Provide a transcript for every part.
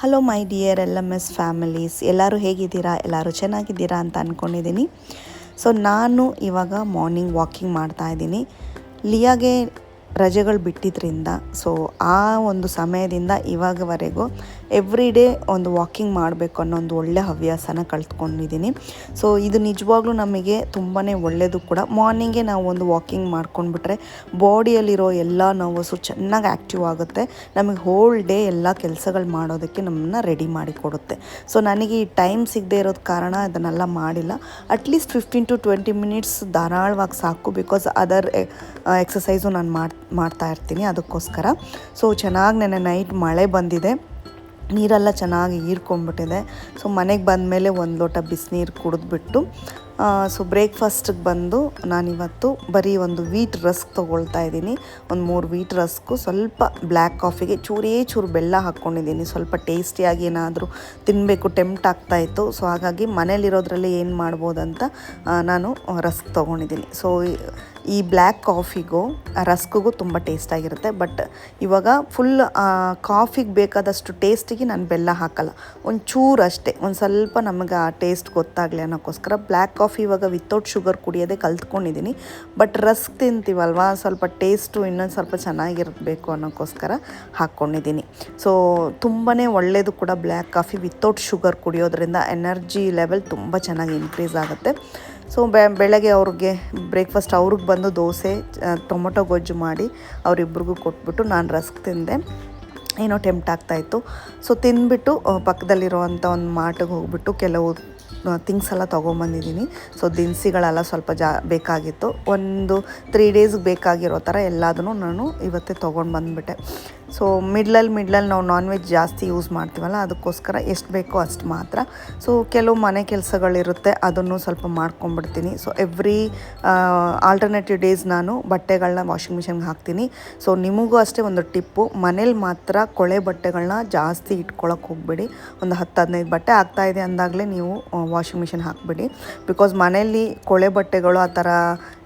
Hello my dear L M S families ಎಲ್ಲರೂ ಹೇಗಿದ್ದೀರಾ? ಎಲ್ಲರೂ ಚೆನ್ನಾಗಿದ್ದೀರಾ ಅಂತ ಅಂದ್ಕೊಂಡಿದ್ದೀನಿ ಸೊ ನಾನು ಇವಾಗ ಮಾರ್ನಿಂಗ್ ವಾಕಿಂಗ್ ಮಾಡ್ತಾ ಇದ್ದೀನಿ. ಲಿಯಾಗೆ ರಜೆಗಳು ಬಿಟ್ಟಿದ್ದರಿಂದ ಸೊ ಆ ಒಂದು ಸಮಯದಿಂದ ಇವಾಗವರೆಗೂ ಎವ್ರಿ ಡೇ ಒಂದು ವಾಕಿಂಗ್ ಮಾಡಬೇಕು ಅನ್ನೋ ಒಂದು ಒಳ್ಳೆ ಹವ್ಯಾಸನ ಕಲ್ತ್ಕೊಂಡಿದ್ದೀನಿ ಸೊ ಇದು ನಿಜವಾಗ್ಲೂ ನಮಗೆ ತುಂಬಾ ಒಳ್ಳೆಯದು ಕೂಡ. ಮಾರ್ನಿಂಗೇ ನಾವು ಒಂದು ವಾಕಿಂಗ್ ಮಾಡ್ಕೊಂಡ್ಬಿಟ್ರೆ ಬಾಡಿಯಲ್ಲಿರೋ ಎಲ್ಲ ನೋವಸು ಚೆನ್ನಾಗಿ ಆ್ಯಕ್ಟಿವ್ ಆಗುತ್ತೆ. ನಮಗೆ ಹೋಲ್ ಡೇ ಎಲ್ಲ ಕೆಲಸಗಳು ಮಾಡೋದಕ್ಕೆ ನಮ್ಮನ್ನು ರೆಡಿ ಮಾಡಿ ಕೊಡುತ್ತೆ. ಸೊ ನನಗೆ ಈ ಟೈಮ್ ಸಿಗದೆ ಇರೋದು ಕಾರಣ ಅದನ್ನೆಲ್ಲ ಮಾಡಿಲ್ಲ. At least fifteen to twenty minutes ಧಾರಾಳವಾಗಿ ಸಾಕು ಬಿಕಾಸ್ ಅದರ್ ಎಕ್ಸಸೈಸು ನಾನು ಮಾಡಿ, ಮಾಡ್ತಾ ಇರ್ತೀನಿ ಅದಕ್ಕೋಸ್ಕರ. ಸೊ ಚೆನ್ನಾಗಿ ನೆನೆ ನೈಟ್ ಮಳೆ ಬಂದಿದೆ. ನೀರೆಲ್ಲ ಚೆನ್ನಾಗಿ ಹೀರ್ಕೊಂಡ್ಬಿಟ್ಟಿದೆ ಸೊ, ಮನೆಗೆ ಬಂದಮೇಲೆ ಒಂದು ಲೋಟ ಬಿಸಿನೀರು ಕುಡಿದ್ಬಿಟ್ಟು ಸೊ, ಬ್ರೇಕ್ಫಾಸ್ಟಿಗೆ ಬಂದು ನಾನಿವತ್ತು ಬರೀ ಒಂದು ವೀಟ್ ರಸ್ಕ್ ತೊಗೊಳ್ತಾ ಇದ್ದೀನಿ. ಒಂದು ಮೂರು ವೀಟ್ ರಸ್ಕು, ಸ್ವಲ್ಪ ಬ್ಲ್ಯಾಕ್ ಕಾಫಿಗೆ ಚೂರೇ ಚೂರು ಬೆಲ್ಲ ಹಾಕ್ಕೊಂಡಿದ್ದೀನಿ ಸ್ವಲ್ಪ ಟೇಸ್ಟಿಯಾಗಿ ಏನಾದರೂ ತಿನ್ನಬೇಕು ಟೆಂಪ್ಟ್ ಆಗ್ತಾಯಿತ್ತು ಸೊ, ಹಾಗಾಗಿ ಮನೇಲಿರೋದ್ರಲ್ಲಿ ಏನು ಮಾಡ್ಬೋದಂತ ನಾನು ರಸ್ಕ್ ತೊಗೊಂಡಿದ್ದೀನಿ. ಸೊ ಈ ಬ್ಲ್ಯಾಕ್ ಕಾಫಿಗೂ ರಸ್ಕ್ಗೂ ತುಂಬ ಟೇಸ್ಟಾಗಿರುತ್ತೆ ಬಟ್ ಇವಾಗ ಫುಲ್ ಕಾಫಿಗೆ ಬೇಕಾದಷ್ಟು ಟೇಸ್ಟಿಗೆ ನಾನು ಬೆಲ್ಲ ಹಾಕಲ್ಲ. ಒಂದು ಚೂರು ಅಷ್ಟೇ. ಒಂದು ಸ್ವಲ್ಪ ನಮಗೆ ಆ ಟೇಸ್ಟ್ ಗೊತ್ತಾಗಲಿ ಅನ್ನೋಕ್ಕೋಸ್ಕರ ಬ್ಲ್ಯಾಕ್ ಕಾಫಿ ಇವಾಗ ವಿತೌಟ್ ಶುಗರ್ ಕುಡಿಯೋದೇ ಕಲ್ತ್ಕೊಂಡಿದ್ದೀನಿ ಬಟ್ ರಸ್ಕ್ ತಿಂತೀವಲ್ವ? ಸ್ವಲ್ಪ ಟೇಸ್ಟು ಇನ್ನೊಂದು ಸ್ವಲ್ಪ ಚೆನ್ನಾಗಿರಬೇಕು ಅನ್ನೋಕ್ಕೋಸ್ಕರ ಹಾಕ್ಕೊಂಡಿದ್ದೀನಿ ಸೊ ತುಂಬಾ ಒಳ್ಳೆಯದು ಕೂಡ ಬ್ಲ್ಯಾಕ್ ಕಾಫಿ ವಿತೌಟ್ ಶುಗರ್ ಕುಡಿಯೋದ್ರಿಂದ ಎನರ್ಜಿ ಲೆವೆಲ್ ತುಂಬ ಚೆನ್ನಾಗಿ ಇನ್ಕ್ರೀಸ್ ಆಗುತ್ತೆ. ಸೊ ಬೆ, ಬೆಳಗ್ಗೆ ಅವ್ರಿಗೆ ಬ್ರೇಕ್ಫಾಸ್ಟ್ ಅವ್ರಿಗೆ ಬಂದು ದೋಸೆ ಟೊಮೊಟೊ ಗೊಜ್ಜು ಮಾಡಿ ಅವರಿಬ್ರಿಗೂ ಕೊಟ್ಬಿಟ್ಟು ನಾನು ರಸ್ಕ್ ತಿಂದೆ. ಏನೋ ಟೆಂಪ್ಟ್ ಆಗ್ತಾಯಿತ್ತು ಸೊ ತಿಂದ್ಬಿಟ್ಟು ಪಕ್ಕದಲ್ಲಿರುವಂಥ ಒಂದು ಮಾರ್ಟಿಗೆ ಹೋಗ್ಬಿಟ್ಟು ಕೆಲವು ಥಿಂಗ್ಸ್ ಎಲ್ಲ ತೊಗೊಂಬಂದಿದ್ದೀನಿ. ಸೊ ದಿನಸಿಗಳೆಲ್ಲ ಸ್ವಲ್ಪ ಜಾ, ಬೇಕಾಗಿತ್ತು. ಒಂದು ತ್ರೀ ಡೇಸ್ಗೆ ಬೇಕಾಗಿರೋ ಥರ ಎಲ್ಲದನ್ನು ನಾನು ಇವತ್ತೇ ತೊಗೊಂಡು ಬಂದುಬಿಟ್ಟೆ ಸೊ ಮಿಡ್ಲಲ್ಲಿ ಮಿಡ್ಲಲ್ಲಿ ನಾವು ನಾನ್ ವೆಜ್ ಜಾಸ್ತಿ ಯೂಸ್ ಮಾಡ್ತೀವಲ್ಲ, ಅದಕ್ಕೋಸ್ಕರ ಎಷ್ಟು ಬೇಕೋ ಅಷ್ಟು ಮಾತ್ರ. ಸೊ ಕೆಲವು ಮನೆ ಕೆಲಸಗಳಿರುತ್ತೆ, ಅದನ್ನು ಸ್ವಲ್ಪ ಮಾಡ್ಕೊಂಬಿಡ್ತೀನಿ ಸೊ ಎವ್ರಿ ಆಲ್ಟರ್ನೇಟಿವ್ ಡೇಸ್ ನಾನು ಬಟ್ಟೆಗಳನ್ನ ವಾಷಿಂಗ್ ಮಿಷಿನ್ಗೆ ಹಾಕ್ತೀನಿ. ಸೊ ನಿಮಗೂ ಅಷ್ಟೇ ಒಂದು ಟಿಪ್ಪು, ಮನೇಲಿ ಮಾತ್ರ ಕೊಳೆ ಬಟ್ಟೆಗಳನ್ನ ಜಾಸ್ತಿ ಇಟ್ಕೊಳಕ್ಕೆ ಹೋಗಬೇಡಿ. ಒಂದು ಹತ್ತು ಹದಿನೈದು ಬಟ್ಟೆ ಆಗ್ತಾ ಇದೆ ಅಂದಾಗಲೇ ನೀವು ವಾಷಿಂಗ್ ಮಿಷಿನ್ ಹಾಕಬೇಡಿ. ಬಿಕಾಸ್ ಮನೆಯಲ್ಲಿ ಕೊಳೆ ಬಟ್ಟೆಗಳು ಆ ಥರ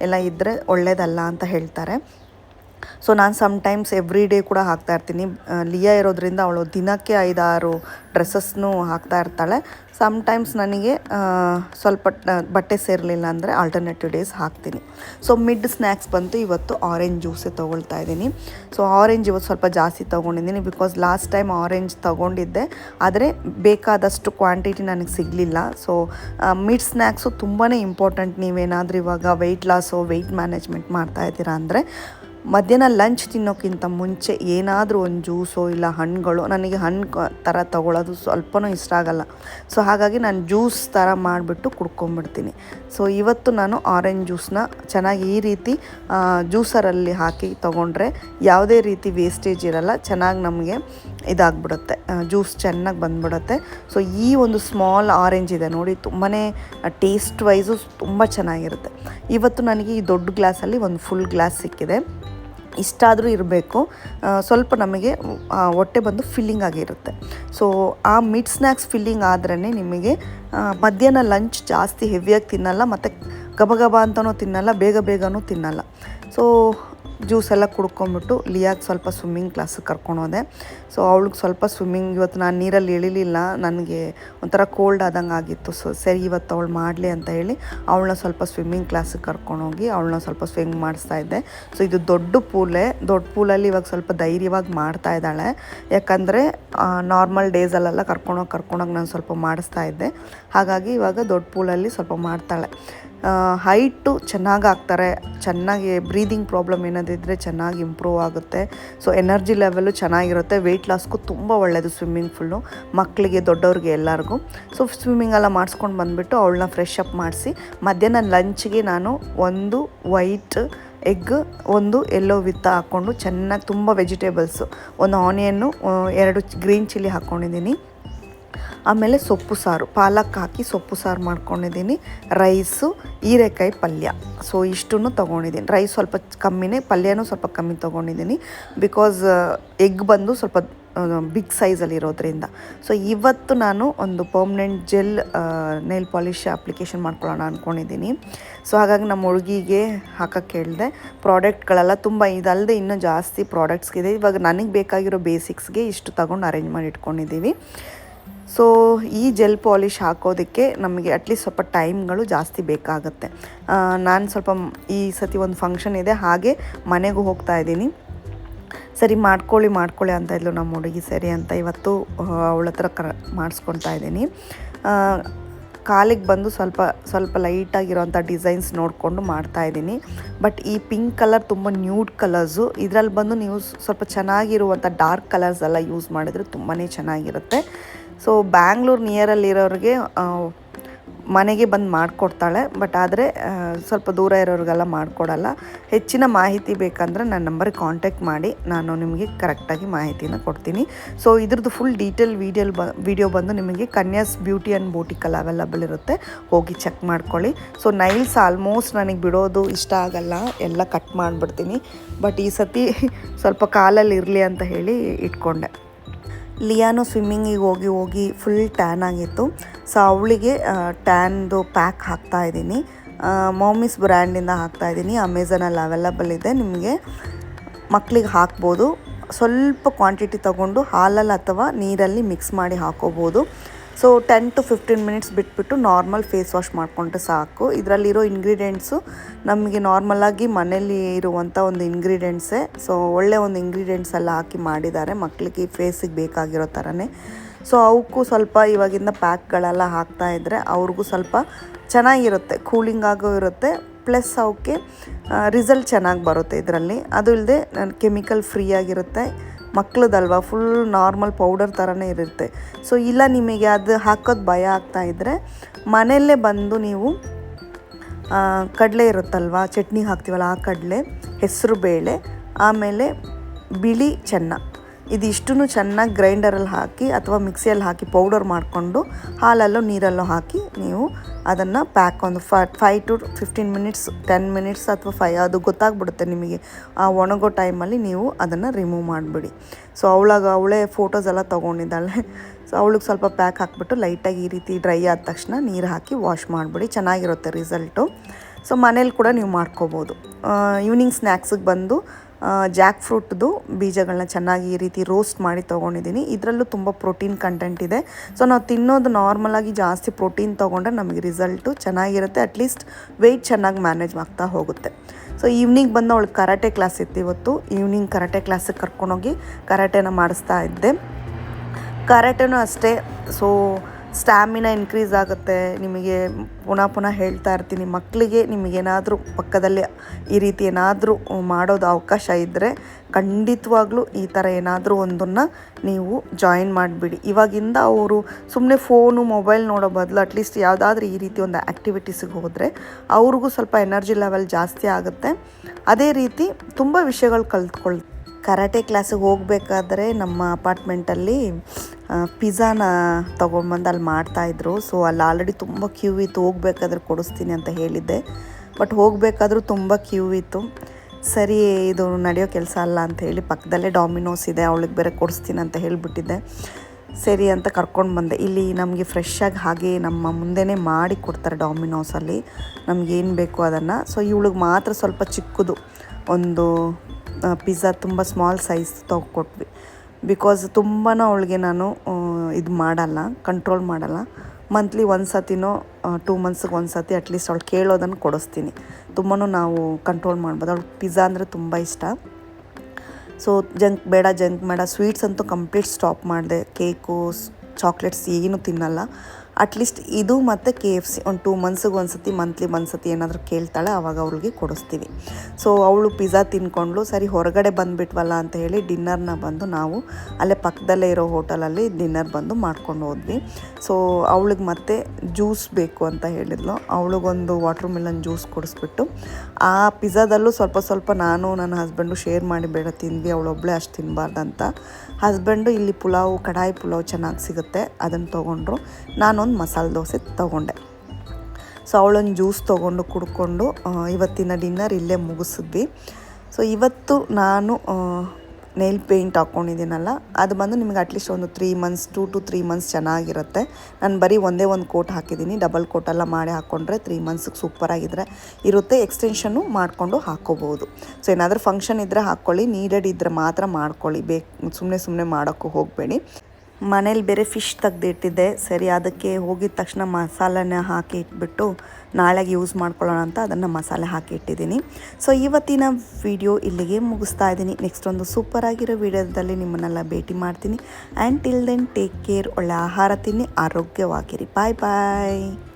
ಎಲ್ಲ ಇದ್ದರೆ ಒಳ್ಳೆಯದಲ್ಲ ಅಂತ ಹೇಳ್ತಾರೆ. ಸೊ ನಾನು ಸಮ್ಟೈಮ್ಸ್ ಎವ್ರಿ ಡೇ ಕೂಡ ಹಾಕ್ತಾ ಇರ್ತೀನಿ. ಲಿಯಾ ಇರೋದ್ರಿಂದ ಅವಳು ದಿನಕ್ಕೆ ಐದಾರು ಡ್ರೆಸ್ಸಸ್ನು ಹಾಕ್ತಾ ಇರ್ತಾಳೆ. ಸಮ್ಟೈಮ್ಸ್ ನನಗೆ ಸ್ವಲ್ಪ ಬಟ್ಟೆ ಸೇರಲಿಲ್ಲ ಅಂದರೆ ಆಲ್ಟರ್ನೇಟಿವ್ ಡೇಸ್ ಹಾಕ್ತೀನಿ. ಸೊ ಮಿಡ್ ಸ್ನ್ಯಾಕ್ಸ್ ಬಂತು. ಇವತ್ತು ಆರೆಂಜ್ ಜ್ಯೂಸೇ ತೊಗೊಳ್ತಾ ಇದ್ದೀನಿ. ಸೊ ಆರೆಂಜ್ ಇವತ್ತು ಸ್ವಲ್ಪ ಜಾಸ್ತಿ ತೊಗೊಂಡಿದ್ದೀನಿ ಬಿಕಾಸ್ ಲಾಸ್ಟ್ ಟೈಮ್ ಆರೆಂಜ್ ತೊಗೊಂಡಿದ್ದೆ. ಆದರೆ ಬೇಕಾದಷ್ಟು ಕ್ವಾಂಟಿಟಿ ನನಗೆ ಸಿಗಲಿಲ್ಲ. ಸೊ ಮಿಡ್ ಸ್ನ್ಯಾಕ್ಸು ತುಂಬಾ ಇಂಪಾರ್ಟೆಂಟ್ ನೀವೇನಾದರೂ ಇವಾಗ ವೆಯ್ಟ್ ಲಾಸು ವೆಯ್ಟ್ ಮ್ಯಾನೇಜ್ಮೆಂಟ್ ಮಾಡ್ತಾ ಇದ್ದೀರಾ ಅಂದರೆ ಮಧ್ಯಾಹ್ನ ಲಂಚ್ ತಿನ್ನೋಕ್ಕಿಂತ ಮುಂಚೆ ಏನಾದರೂ ಒಂದು ಜ್ಯೂಸೋ ಇಲ್ಲ ಹಣ್ಣುಗಳು, ನನಗೆ ಹಣ್ಣು ಥರ ತೊಗೊಳೋದು ಸ್ವಲ್ಪನೂ ಇಷ್ಟ ಆಗಲ್ಲ. ಸೊ ಹಾಗಾಗಿ ನಾನು ಜ್ಯೂಸ್ ಥರ ಮಾಡಿಬಿಟ್ಟು ಕುಡ್ಕೊಂಬಿಡ್ತೀನಿ ಸೊ ಇವತ್ತು ನಾನು ಆರೆಂಜ್ ಜ್ಯೂಸನ್ನ ಚೆನ್ನಾಗಿ ಈ ರೀತಿ ಜ್ಯೂಸರಲ್ಲಿ ಹಾಕಿ ತೊಗೊಂಡ್ರೆ ಯಾವುದೇ ರೀತಿ ವೇಸ್ಟೇಜ್ ಇರಲ್ಲ, ಚೆನ್ನಾಗಿ ನಮಗೆ ಇದಾಗ್ಬಿಡುತ್ತೆ ಜ್ಯೂಸ್ ಚೆನ್ನಾಗಿ ಬಂದ್ಬಿಡುತ್ತೆ. ಸೊ ಈ ಒಂದು ಸ್ಮಾಲ್ ಆರೆಂಜ್ ಇದೆ ನೋಡಿ ತುಂಬಾ ಟೇಸ್ಟ್ ವೈಸು ತುಂಬ ಚೆನ್ನಾಗಿರುತ್ತೆ. ಇವತ್ತು ನನಗೆ ಈ ದೊಡ್ಡ ಗ್ಲಾಸಲ್ಲಿ ಒಂದು ಫುಲ್ ಗ್ಲಾಸ್ ಸಿಕ್ಕಿದೆ. ಇಷ್ಟಾದರೂ ಇರಬೇಕು ಸ್ವಲ್ಪ ನಮಗೆ ಹೊಟ್ಟೆ ಬಂದು ಫಿಲ್ಲಿಂಗ್ ಆಗಿರುತ್ತೆ. ಸೊ ಆ ಮಿಡ್ ಸ್ನ್ಯಾಕ್ಸ್ ಫಿಲ್ಲಿಂಗ್ ಆದ್ರೇ ನಿಮಗೆ ಮಧ್ಯಾಹ್ನ ಲಂಚ್ ಜಾಸ್ತಿ ಹೆವಿಯಾಗಿ ತಿನ್ನಲ್ಲ, ಮತ್ತು ಗಬಗಬ ಗಬ ಅಂತಲೂ ತಿನ್ನಲ್ಲ, ಬೇಗ ಬೇಗನೂ ತಿನ್ನಲ್ಲ. ಸೊ ಜ್ಯೂಸ್ ಎಲ್ಲ ಕುಡ್ಕೊಂಬಿಟ್ಟು ಲಿಯಾಗೆ ಸ್ವಲ್ಪ ಸ್ವಿಮ್ಮಿಂಗ್ ಕ್ಲಾಸಿಗೆ ಕರ್ಕೊಂಡೋದೆ. ಸೊ ಅವಳಿಗೆ ಸ್ವಲ್ಪ ಸ್ವಿಮ್ಮಿಂಗ್ ಇವತ್ತು ನಾನು ನೀರಲ್ಲಿ ಇಳಿಲಿಲ್ಲ. ನನಗೆ ಒಂಥರ ಕೋಲ್ಡ್ ಆದಂಗೆ ಆಗಿತ್ತು. ಸೊ ಸರಿ ಇವತ್ತು ಅವಳು ಮಾಡಲಿ ಅಂತ ಹೇಳಿ ಅವಳನ್ನ ಸ್ವಲ್ಪ ಸ್ವಿಮ್ಮಿಂಗ್ ಕ್ಲಾಸಿಗೆ ಕರ್ಕೊಂಡೋಗಿ ಅವಳನ್ನ ಸ್ವಲ್ಪ ಸ್ವಿಮ್ ಮಾಡಿಸ್ತಾ ಇದ್ದೆ. ಸೊ ಇದು ದೊಡ್ಡ ಪೂಲೇ. ದೊಡ್ಡ ಪೂಲಲ್ಲಿ ಇವಾಗ ಸ್ವಲ್ಪ ಧೈರ್ಯವಾಗಿ ಮಾಡ್ತಾ ಇದ್ದಾಳೆ. ಯಾಕಂದರೆ ನಾರ್ಮಲ್ ಡೇಸಲ್ಲೆಲ್ಲ ಕರ್ಕೊಂಡೋಗಿ ಕರ್ಕೊಂಡೋಗಿ ನಾನು ಸ್ವಲ್ಪ ಮಾಡಿಸ್ತಾ ಇದ್ದೆ. ಹಾಗಾಗಿ ಇವಾಗ ದೊಡ್ಡ ಪೂಲಲ್ಲಿ ಸ್ವಲ್ಪ ಮಾಡ್ತಾಳೆ. ಹೈಟು ಚೆನ್ನಾಗಿ ಆಗ್ತಾರೆ ಚೆನ್ನಾಗಿ ಬ್ರೀದಿಂಗ್ ಪ್ರಾಬ್ಲಮ್ ಏನಾದಿದ್ದರೆ ಚೆನ್ನಾಗಿ ಇಂಪ್ರೂವ್ ಆಗುತ್ತೆ. ಸೊ ಎನರ್ಜಿ ಲೆವೆಲು ಚೆನ್ನಾಗಿರುತ್ತೆ ವೆಯ್ಟ್ ಲಾಸ್ಗೂ ತುಂಬ ಒಳ್ಳೆಯದು ಸ್ವಿಮ್ಮಿಂಗ್ ಫುಲ್ಲು ಮಕ್ಕಳಿಗೆ ದೊಡ್ಡವ್ರಿಗೆ ಎಲ್ಲರಿಗೂ. ಸೊ ಸ್ವಿಮ್ಮಿಂಗ್ ಎಲ್ಲ ಮಾಡಿಸ್ಕೊಂಡು ಬಂದುಬಿಟ್ಟು ಅವಳನ್ನ ಫ್ರೆಶ್ ಅಪ್ ಮಾಡಿಸಿ, ಮಧ್ಯಾಹ್ನ ಲಂಚ್ಗೆ ನಾನು ಒಂದು ವೈಟ್ ಎಗ್ ಒಂದು ಎಲ್ಲೋ ವಿತ್ತ ಹಾಕ್ಕೊಂಡು ಚೆನ್ನಾಗಿ ತುಂಬ ವೆಜಿಟೇಬಲ್ಸು ಒಂದು ಆನಿಯನ್ನು ಎರಡು ಗ್ರೀನ್ ಚಿಲ್ಲಿ ಹಾಕ್ಕೊಂಡಿದ್ದೀನಿ ಆಮೇಲೆ ಸೊಪ್ಪು ಸಾರು, ಪಾಲಕ್ ಹಾಕಿ ಸೊಪ್ಪು ಸಾರು ಮಾಡ್ಕೊಂಡಿದ್ದೀನಿ. ರೈಸು, ಹೀರೆಕಾಯಿ ಪಲ್ಯ. ಸೊ ಇಷ್ಟನ್ನು ತೊಗೊಂಡಿದ್ದೀನಿ. ರೈಸ್ ಸ್ವಲ್ಪ ಕಮ್ಮಿನೇ, ಪಲ್ಯನೂ ಸ್ವಲ್ಪ ಕಮ್ಮಿ ತೊಗೊಂಡಿದ್ದೀನಿ. ಬಿಕಾಸ್ ಎಗ್ ಬಂದು ಸ್ವಲ್ಪ ಬಿಗ್ ಸೈಜಲ್ಲಿ ಇರೋದ್ರಿಂದ. ಸೊ ಇವತ್ತು ನಾನು ಒಂದು permanent gel nail polish application ಮಾಡ್ಕೊಳ್ಳೋಣ ಅಂದ್ಕೊಂಡಿದ್ದೀನಿ ಸೊ ಹಾಗಾಗಿ ನಮ್ಮ ಹುಡುಗಿಗೆ ಹಾಕಕ್ಕೆ ಹೇಳಿದೆ. ಪ್ರಾಡಕ್ಟ್ಗಳೆಲ್ಲ ತುಂಬ ಇದಲ್ಲದೆ ಇನ್ನೂ ಜಾಸ್ತಿ ಪ್ರಾಡಕ್ಟ್ಸ್ಗಿದೆ ಇವಾಗ ನನಗೆ ಬೇಕಾಗಿರೋ ಬೇಸಿಕ್ಸ್ಗೆ ಇಷ್ಟು ತಗೊಂಡು ಅರೇಂಜ್ ಮಾಡಿ ಇಟ್ಕೊಂಡಿದ್ದೀವಿ. ಸೊ ಈ ಜೆಲ್ ಪಾಲಿಷ್ ಹಾಕೋದಕ್ಕೆ ನಮಗೆ ಅಟ್ಲೀಸ್ಟ್ ಸ್ವಲ್ಪ ಟೈಮ್ಗಳು ಜಾಸ್ತಿ ಬೇಕಾಗುತ್ತೆ. ನಾನು ಸ್ವಲ್ಪ ಈ ಸತಿ ಒಂದು ಫಂಕ್ಷನ್ ಇದೆ, ಹಾಗೆ ಮನೆಗೂ ಹೋಗ್ತಾ ಇದ್ದೀನಿ. ಸರಿ, ಮಾಡ್ಕೊಳ್ಳಿ ಮಾಡ್ಕೊಳ್ಳಿ ಅಂತ ಇದ್ಲು ನಮ್ಮ ಹುಡುಗಿ. ಸರಿ ಅಂತ ಇವತ್ತು ಅವಳ ಹತ್ರ ಕರ, ಮಾಡಿಸ್ಕೊಳ್ತಾ ಇದ್ದೀನಿ. ಕಾಲಿಗೆ ಬಂದು ಸ್ವಲ್ಪ ಸ್ವಲ್ಪ ಲೈಟಾಗಿರೋಂಥ ಡಿಸೈನ್ಸ್ ನೋಡಿಕೊಂಡು ಮಾಡ್ತಾ ಇದ್ದೀನಿ. ಬಟ್ ಈ ಪಿಂಕ್ ಕಲರ್ ತುಂಬ ನ್ಯೂಡ್ ಕಲರ್ಸು ಇದರಲ್ಲಿ ಬಂದು ನೀವು ಸ್ವಲ್ಪ ಚೆನ್ನಾಗಿರುವಂಥ ಡಾರ್ಕ್ ಕಲರ್ಸ್ ಎಲ್ಲ ಯೂಸ್ ಮಾಡಿದರೆ ತುಂಬಾ ಚೆನ್ನಾಗಿರುತ್ತೆ. ಸೊ ಬ್ಯಾಂಗ್ಳೂರು ನಿಯರಲ್ಲಿರೋರಿಗೆ ಮನೆಗೆ ಬಂದು ಮಾಡಿಕೊಡ್ತಾಳೆ. ಬಟ್ ಆದರೆ ಸ್ವಲ್ಪ ದೂರ ಇರೋರಿಗೆಲ್ಲ ಮಾಡಿಕೊಡಲ್ಲ. ಹೆಚ್ಚಿನ ಮಾಹಿತಿ ಬೇಕಂದರೆ ನನ್ನ ನಂಬರಿಗೆ ಕಾಂಟ್ಯಾಕ್ಟ್ ಮಾಡಿ. ನಾನು ನಿಮಗೆ ಕರೆಕ್ಟಾಗಿ ಮಾಹಿತಿನ ಕೊಡ್ತೀನಿ. ಸೊ ಇದ್ರದ್ದು ಫುಲ್ ಡೀಟೇಲ್ ವೀಡಿಯೋ ಬ ವಿಡಿಯೋ ಬಂದು ನಿಮಗೆ ಕನ್ಯಾಸ್ ಬ್ಯೂಟಿ ಆ್ಯಂಡ್ ಬೂಟಿಕಲ್ ಅವೈಲಬಲ್ ಇರುತ್ತೆ. ಹೋಗಿ ಚೆಕ್ ಮಾಡ್ಕೊಳ್ಳಿ. ಸೊ ನೈಲ್ಸ್ ಆಲ್ಮೋಸ್ಟ್ ನನಗೆ ಬಿಡೋದು ಇಷ್ಟ ಆಗಲ್ಲ. ಎಲ್ಲ ಕಟ್ ಮಾಡಿಬಿಡ್ತೀನಿ. ಬಟ್ ಈ ಸತಿ ಸ್ವಲ್ಪ ಕಾಲಲ್ಲಿ ಇರಲಿ ಅಂತ ಹೇಳಿ ಇಟ್ಕೊಂಡೆ. ಲಿಯಾನು ಸ್ವಿಮ್ಮಿಂಗಿಗೆ ಹೋಗಿ ಹೋಗಿ ಫುಲ್ ಟ್ಯಾನ್ ಆಗಿತ್ತು. ಸೊ ಅವಳಿಗೆ ಟ್ಯಾನ್ದು ಪ್ಯಾಕ್ ಹಾಕ್ತಾ ಇದ್ದೀನಿ. ಮೋಮಿಸ್ ಬ್ರ್ಯಾಂಡಿಂದ ಹಾಕ್ತಾ ಇದ್ದೀನಿ. ಅಮೆಝಾನಲ್ಲಿ ಅವೈಲಬಲ್ ಇದೆ. ನಿಮಗೆ ಮಕ್ಕಳಿಗೆ ಹಾಕ್ಬೋದು. ಸ್ವಲ್ಪ ಕ್ವಾಂಟಿಟಿ ತಗೊಂಡು ಹಾಲಲ್ಲಿ ಅಥವಾ ನೀರಲ್ಲಿ ಮಿಕ್ಸ್ ಮಾಡಿ ಹಾಕೋಬೋದು. So ten to fifteen minutes ಬಿಟ್ಬಿಟ್ಟು ನಾರ್ಮಲ್ ಫೇಸ್ ವಾಶ್ ಮಾಡಿಕೊಂಡ್ರೆ ಸಾಕು. ಇದರಲ್ಲಿರೋ ಇಂಗ್ರೀಡಿಯೆಂಟ್ಸು ನಮಗೆ ನಾರ್ಮಲಾಗಿ ಮನೆಯಲ್ಲಿ ಇರುವಂಥ ಒಂದು ಇಂಗ್ರೀಡಿಯೆಂಟ್ಸೇ ಸೊ ಒಳ್ಳೆ ಒಂದು ಇಂಗ್ರೀಡಿಯೆಂಟ್ಸ್ ಎಲ್ಲ ಹಾಕಿ ಮಾಡಿದ್ದಾರೆ ಮಕ್ಕಳಿಗೆ ಫೇಸಿಗೆ ಬೇಕಾಗಿರೋ ಥರನೇ ಸೊ ಅವಕ್ಕೂ ಸ್ವಲ್ಪ ಇವಾಗಿಂದ ಪ್ಯಾಕ್ಗಳೆಲ್ಲ ಹಾಕ್ತಾ ಇದ್ದರೆ ಅವ್ರಿಗೂ ಸ್ವಲ್ಪ ಚೆನ್ನಾಗಿರುತ್ತೆ ಕೂಲಿಂಗ್ ಆಗೋ ಇರುತ್ತೆ. ಪ್ಲಸ್ ಅವಕ್ಕೆ ರಿಸಲ್ಟ್ ಚೆನ್ನಾಗಿ ಬರುತ್ತೆ ಇದರಲ್ಲಿ. ಅದು ಇಲ್ಲದೆ ಕೆಮಿಕಲ್ ಫ್ರೀ ಆಗಿರುತ್ತೆ. ಮಕ್ಳದಲ್ವಾ? ಫುಲ್ ನಾರ್ಮಲ್ ಪೌಡರ್ ಥರನೇ ಇರುತ್ತೆ. ಸೊ ಇಲ್ಲ ನಿಮಗೆ ಅದು ಹಾಕೋದು ಭಯ ಆಗ್ತಾ ಇದ್ದರೆ ಮನೆಯಲ್ಲೇ ಬಂದು ನೀವು ಕಡಲೆ ಇರುತ್ತಲ್ವ? ಚಟ್ನಿ ಹಾಕ್ತೀವಲ್ಲ ಆ ಕಡಲೆ, ಹೆಸರು ಬೇಳೆ, ಆಮೇಲೆ ಬಿಳಿ ಚೆನ್ನ. ಇದಿಷ್ಟನ್ನು ಚೆನ್ನಾಗಿ ಗ್ರೈಂಡರಲ್ಲಿ ಹಾಕಿ ಅಥವಾ ಮಿಕ್ಸಿಯಲ್ಲಿ ಹಾಕಿ ಪೌಡರ್ ಮಾಡಿಕೊಂಡು ಹಾಲಲ್ಲೋ ನೀರಲ್ಲೋ ಹಾಕಿ ನೀವು ಅದನ್ನು ಪ್ಯಾಕ್ ಒಂದು five to fifteen minutes, ten minutes ಅಥವಾ ಫೈ, ಅದು ಗೊತ್ತಾಗ್ಬಿಡುತ್ತೆ ನಿಮಗೆ. ಆ ಒಣಗೋ ಟೈಮಲ್ಲಿ ನೀವು ಅದನ್ನು ರಿಮೂವ್ ಮಾಡಿಬಿಡಿ. ಸೊ ಅವಳಾಗ, ಅವಳೇ ಫೋಟೋಸ್ ಎಲ್ಲ ತೊಗೊಂಡಿದ್ದಾಳೆ. ಸೊ ಅವಳಿಗೆ ಸ್ವಲ್ಪ ಪ್ಯಾಕ್ ಹಾಕ್ಬಿಟ್ಟು ಲೈಟಾಗಿ ಈ ರೀತಿ ಡ್ರೈ ಆದ ತಕ್ಷಣ ನೀರು ಹಾಕಿ ವಾಶ್ ಮಾಡಿಬಿಡಿ. ಚೆನ್ನಾಗಿರುತ್ತೆ ರಿಸಲ್ಟು. ಸೊ ಮನೇಲಿ ಕೂಡ ನೀವು ಮಾಡ್ಕೋಬೋದು. ಈವ್ನಿಂಗ್ ಸ್ನ್ಯಾಕ್ಸಿಗೆ ಬಂದು ಜಾಕ್ ಫ್ರೂಟ್ದು ಬೀಜಗಳನ್ನ ಚೆನ್ನಾಗಿ ಈ ರೀತಿ ರೋಸ್ಟ್ ಮಾಡಿ ತೊಗೊಂಡಿದ್ದೀನಿ. ಇದರಲ್ಲೂ ತುಂಬ ಪ್ರೋಟೀನ್ ಕಂಟೆಂಟ್ ಇದೆ. ಸೊ ನಾವು ತಿನ್ನೋದು ನಾರ್ಮಲಾಗಿ ಜಾಸ್ತಿ ಪ್ರೋಟೀನ್ ತೊಗೊಂಡ್ರೆ ನಮಗೆ ರಿಸಲ್ಟು ಚೆನ್ನಾಗಿರುತ್ತೆ. ಅಟ್ಲೀಸ್ಟ್ ವೆಯ್ಟ್ ಚೆನ್ನಾಗಿ ಮ್ಯಾನೇಜ್ ಆಗ್ತಾ ಹೋಗುತ್ತೆ. ಸೊ ಈವ್ನಿಂಗ್ ಬಂದು ಅವಳು ಕರಾಟೆ ಕ್ಲಾಸ್ ಇತ್ತು ಇವತ್ತು. ಈವ್ನಿಂಗ್ ಕರಾಟೆ ಕ್ಲಾಸಿಗೆ ಕರ್ಕೊಂಡೋಗಿ ಕರಾಟೆನ ಮಾಡಿಸ್ತಾ ಇದ್ದೆ. ಕರಾಟೆನೂ ಅಷ್ಟೇ. ಸೊ ಸ್ಟ್ಯಾಮಿನಾ ಇನ್ಕ್ರೀಸ್ ಆಗುತ್ತೆ. ನಿಮಗೆ ಪುನಃ ಪುನಃ ಹೇಳ್ತಾ ಇರ್ತೀನಿ, ಮಕ್ಕಳಿಗೆ ನಿಮಗೇನಾದರೂ ಪಕ್ಕದಲ್ಲಿ ಈ ರೀತಿ ಏನಾದರೂ ಮಾಡೋದು ಅವಕಾಶ ಇದ್ದರೆ ಖಂಡಿತವಾಗ್ಲೂ ಈ ಥರ ಏನಾದರೂ ಒಂದನ್ನು ನೀವು ಜಾಯಿನ್ ಮಾಡಿಬಿಡಿ. ಇವಾಗಿಂದ ಅವರು ಸುಮ್ಮನೆ ಫೋನು, ಮೊಬೈಲ್ ನೋಡೋ ಬದಲು ಅಟ್ಲೀಸ್ಟ್ ಯಾವುದಾದ್ರೂ ಈ ರೀತಿ ಒಂದು ಆ್ಯಕ್ಟಿವಿಟೀಸಿಗೆ ಹೋದರೆ ಅವ್ರಿಗೂ ಸ್ವಲ್ಪ ಎನರ್ಜಿ ಲೆವೆಲ್ ಜಾಸ್ತಿ ಆಗುತ್ತೆ. ಅದೇ ರೀತಿ ತುಂಬ ವಿಷಯಗಳು ಕಲ್ತ್ಕೊಳ್ ಕರಾಟೆ ಕ್ಲಾಸಿಗೆ ಹೋಗಬೇಕಾದ್ರೆ ನಮ್ಮ ಅಪಾರ್ಟ್ಮೆಂಟಲ್ಲಿ ಪಿಝಾನ ತೊಗೊಂಡ್ಬಂದು ಅಲ್ಲಿ ಮಾಡ್ತಾಯಿದ್ರು ಸೊ ಅಲ್ಲಿ ಆಲ್ರೆಡಿ ತುಂಬ ಕ್ಯೂ ಇತ್ತು. ಹೋಗಬೇಕಾದ್ರೆ ಕೊಡಿಸ್ತೀನಿ ಅಂತ ಹೇಳಿದ್ದೆ. ಬಟ್ ಹೋಗಬೇಕಾದ್ರೂ ತುಂಬ ಕ್ಯೂ ಇತ್ತು. ಸರಿ, ಇದು ನಡೆಯೋ ಕೆಲಸ ಅಲ್ಲ ಅಂತ ಹೇಳಿ ಪಕ್ಕದಲ್ಲೇ ಡಾಮಿನೋಸ್ ಇದೆ. ಅವಳಿಗೆ ಬೇರೆ ಕೊಡಿಸ್ತೀನಿ ಅಂತ ಹೇಳಿಬಿಟ್ಟಿದ್ದೆ. ಸರಿ ಅಂತ ಕರ್ಕೊಂಡು ಬಂದೆ. ಇಲ್ಲಿ ನಮಗೆ ಫ್ರೆಶ್ಶಾಗಿ ಹಾಗೆ ನಮ್ಮ ಮುಂದೆನೇ ಮಾಡಿ ಕೊಡ್ತಾರೆ ಡಾಮಿನೋಸಲ್ಲಿ ನಮಗೇನು ಬೇಕು ಅದನ್ನು. ಸೊ ಇವಳಿಗೆ ಮಾತ್ರ ಸ್ವಲ್ಪ ಚಿಕ್ಕದು. ಒಂದು ಪಿಜ್ಜಾ ತುಂಬ ಸ್ಮಾಲ್ ಸೈಜ್ ತೊಗೊಟ್ವಿ ಬಿಕಾಸ್ ತುಂಬಾ ಅವಳಿಗೆ ನಾನು ಇದು ಮಾಡಲ್ಲ ಕಂಟ್ರೋಲ್ ಮಾಡಲ್ಲ. ಮಂತ್ಲಿ ಒಂದು ಸತಿನೋ ಟೂ ಮಂತ್ಸ್ಗೆ ಒಂದು ಸತಿ ಅಟ್ಲೀಸ್ಟ್ ಅವಳು ಕೇಳೋದನ್ನು ಕೊಡಿಸ್ತೀನಿ. ತುಂಬಾ ನಾವು ಕಂಟ್ರೋಲ್ ಮಾಡ್ಬೋದು. ಅವಳು ಪಿಜ್ಜಾ ಅಂದರೆ ತುಂಬ ಇಷ್ಟ. ಸೊ ಜಂಕ್ ಬೇಡ ಜಂಕ್ ಬೇಡ. ಸ್ವೀಟ್ಸ್ ಅಂತೂ ಕಂಪ್ಲೀಟ್ ಸ್ಟಾಪ್ ಮಾಡಿದೆ. ಕೇಕು ಚಾಕ್ಲೇಟ್ಸ್ ಏನು ತಿನ್ನಲ್ಲ. ಅಟ್ಲೀಸ್ಟ್ ಇದು ಮತ್ತು ಕೆ ಎಫ್ ಸಿ ಒಂದು ಟೂ ಮಂತ್ಸಿಗೆ ಒಂದು ಸತಿ ಮಂತ್ಲಿ ಒಂದು ಸತಿ ಏನಾದರೂ ಕೇಳ್ತಾಳೆ ಆವಾಗ ಅವಳಿಗೆ ಕೊಡಿಸ್ತೀವಿ. ಸೊ ಅವಳು ಪಿಜ್ಜಾ ತಿನ್ಕೊಂಡ್ಲು ಸರಿ, ಹೊರಗಡೆ ಬಂದುಬಿಟ್ವಲ್ಲ ಅಂತ ಹೇಳಿ ಡಿನ್ನರ್ನ ಬಂದು ನಾವು ಅಲ್ಲೇ ಪಕ್ಕದಲ್ಲೇ ಇರೋ ಹೋಟೆಲಲ್ಲಿ ಡಿನ್ನರ್ ಬಂದು ಮಾಡ್ಕೊಂಡು ಹೋದ್ವಿ. ಸೊ ಅವಳಿಗೆ ಮತ್ತೆ ಜ್ಯೂಸ್ ಬೇಕು ಅಂತ ಹೇಳಿದ್ಲು. ಅವಳಿಗೊಂದು ವಾಟರ್ ಮಿಲನ್ ಜ್ಯೂಸ್ ಕೊಡಿಸ್ಬಿಟ್ಟು, ಆ ಪಿಜ್ಜಾದಲ್ಲೂ ಸ್ವಲ್ಪ ಸ್ವಲ್ಪ ನಾನು, ನನ್ನ ಹಸ್ಬೆಂಡು ಶೇರ್ ಮಾಡಿ, ಬೇಡ, ತಿಂದ್ವಿ ಅವಳೊಬ್ಬಳೇ ಅಷ್ಟು ತಿನ್ನಬಾರ್ದಂತ ಹಸ್ಬೆಂಡು ಇಲ್ಲಿ ಪುಲಾವು, ಕಡಾಯಿ ಪುಲಾವ್ ಚೆನ್ನಾಗಿ ಸಿಗುತ್ತೆ ಅದನ್ನು ತೊಗೊಂಡ್ರು. ನಾನೊಂದು ಮಸಾಲೆ ದೋಸೆ ತೊಗೊಂಡೆ. ಸೊ ಅವಳೊಂದು ಜ್ಯೂಸ್ ತೊಗೊಂಡು ಕುಡ್ಕೊಂಡು ಇವತ್ತಿನ ಡಿನ್ನರ್ ಇಲ್ಲೇ ಮುಗಿಸಿದ್ವಿ. ಸೊ ಇವತ್ತು ನಾನು ನೇಲ್ ಪೇಂಟ್ ಹಾಕ್ಕೊಂಡಿದ್ದೀನಲ್ಲ ಅದು ಬಂದು ನಿಮಗೆ ಅಟ್ಲೀಸ್ಟ್ ಒಂದು three months two to three months ಚೆನ್ನಾಗಿರುತ್ತೆ. ನಾನು ಬರೀ ಒಂದೇ ಒಂದು ಕೋಟ್ ಹಾಕಿದ್ದೀನಿ ಡಬಲ್ ಕೋಟೆಲ್ಲ ಮಾಡಿ ಹಾಕ್ಕೊಂಡ್ರೆ ತ್ರೀ ಮಂತ್ಸಿಗೆ ಸೂಪರಾಗಿದ್ದರೆ ಇರುತ್ತೆ. ಎಕ್ಸ್ಟೆನ್ಷನ್ನು ಮಾಡಿಕೊಂಡು ಹಾಕ್ಕೋಬೋದು ಸೊ ಏನಾದರೂ ಫಂಕ್ಷನ್ ಇದ್ದರೆ ಹಾಕ್ಕೊಳ್ಳಿ ನೀಡೆಡ್ ಇದ್ದರೆ ಮಾತ್ರ ಮಾಡ್ಕೊಳ್ಳಿ. ಬೇಕು ಸುಮ್ಮನೆ ಸುಮ್ಮನೆ ಮಾಡೋಕ್ಕೂ ಹೋಗಬೇಡಿ. ಮನೇಲಿ ಬೇರೆ ಫಿಶ್ ತೆಗೆದಿಟ್ಟಿದ್ದೆ. ಸರಿ, ಅದಕ್ಕೆ ಹೋಗಿದ ತಕ್ಷಣ ಮಸಾಲೆನ ಹಾಕಿ ಇಟ್ಬಿಟ್ಟು ನಾಳೆಗೆ ಯೂಸ್ ಮಾಡ್ಕೊಳ್ಳೋಣ ಅಂತ ಅದನ್ನು ಮಸಾಲೆ ಹಾಕಿ ಇಟ್ಟಿದ್ದೀನಿ. ಸೊ ಇವತ್ತಿನ ವಿಡಿಯೋ ಇಲ್ಲಿಗೆ ಮುಗಿಸ್ತಾ ಇದ್ದೀನಿ. ನೆಕ್ಸ್ಟ್ ಒಂದು ಸೂಪರ್ ಆಗಿರೋ ವಿಡಿಯೋದಲ್ಲಿ ನಿಮ್ಮನ್ನೆಲ್ಲ ಭೇಟಿ ಮಾಡ್ತೀನಿ. And till then take care ಒಳ್ಳೆ ಆಹಾರ ತಿನ್ನಿ. ಆರೋಗ್ಯವಾಗಿರಿ. ಬಾಯ್ ಬಾಯ್